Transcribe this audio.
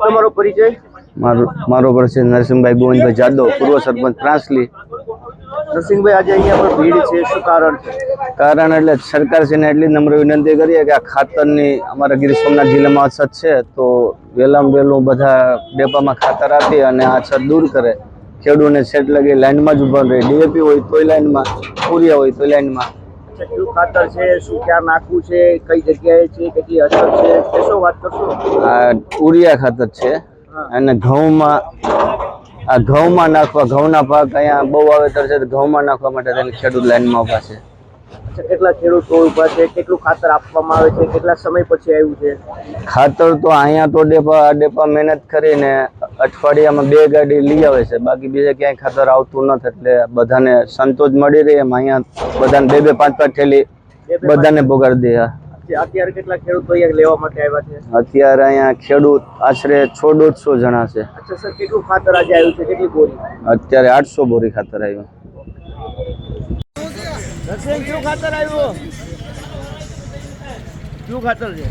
તમારો પરિચય? મારો મારો પરિચય નરસિંહભાઈ ગોવિંદભાઈ જાદવ પૂર્વ સરપંચ ત્રાસલી. નરસિંહભાઈ આજે અહીંયા પર ભીડ છે. શું કારણ છે? કારણ એટલે સરકારશ્રીને એટલી નમ્ર વિનંતી કરીએ કે આ ખાતરની અમારા ગીર સોમનાથ જિલ્લામાં અછત છે તો વહેલામાં વહેલું બધા ડેપામાં ખાતર આપી અને આ અછત દૂર કરે. ખેડૂતને સેટ લગી લાઇનમાં જ ઊભા રહે. ડીએપી હોય તોય લાઇનમાં પૂરિયા હોય તોય લાઈનમાં. કયું ખાતર છે શું ક્યાં નાખવું છે કઈ જગ્યાએ છે કેટલી અસર છે કેશો વાત કરશો? આ ઉરિયા ખાતર છે. અને ઘઉંમાં આ ઘઉંમાં નાખવા ઘઉંના પાક અહીંયા બહુ વાવેતર છે તો ઘઉંમાં નાખવા માટે તેને ખેડૂત લાઈનમાં ઊભા છે. અચ્છા કેટલા ખેડૂતો ઊભા છે? કેટલું ખાતર આપવામાં આવે છે? કેટલા સમય પછી આવ્યું છે? ખાતર તો અહીંયા તો ડેપા ડેપા મહેનત કરીને અઠવાડિયામાં બે ગાડી લઈ આવે છે. બાકી બીજે ક્યાંય ખાતર આવતું નથી એટલે બધાને સંતોષ મળી રહે એમ અહીંયા બધાને બે બે પાંચ પાંચ થેલી બે બધાને બગાડી દે અત્યારે કેટલા ખેડૂતો અહીંયા લેવા માટે આવ્યા છે? અત્યારે અહીંયા ખેડૂત આશરે છ દોઢસો જણા છે. અચ્છા સર કેટલું ખાતર આજે આવ્યું છે? કેટલી બોરી? અત્યારે આઠસો બોરી ખાતર આવ્યું. નરસિંહ કયું ખાતર આવ્યું? કયું ખાતર છે?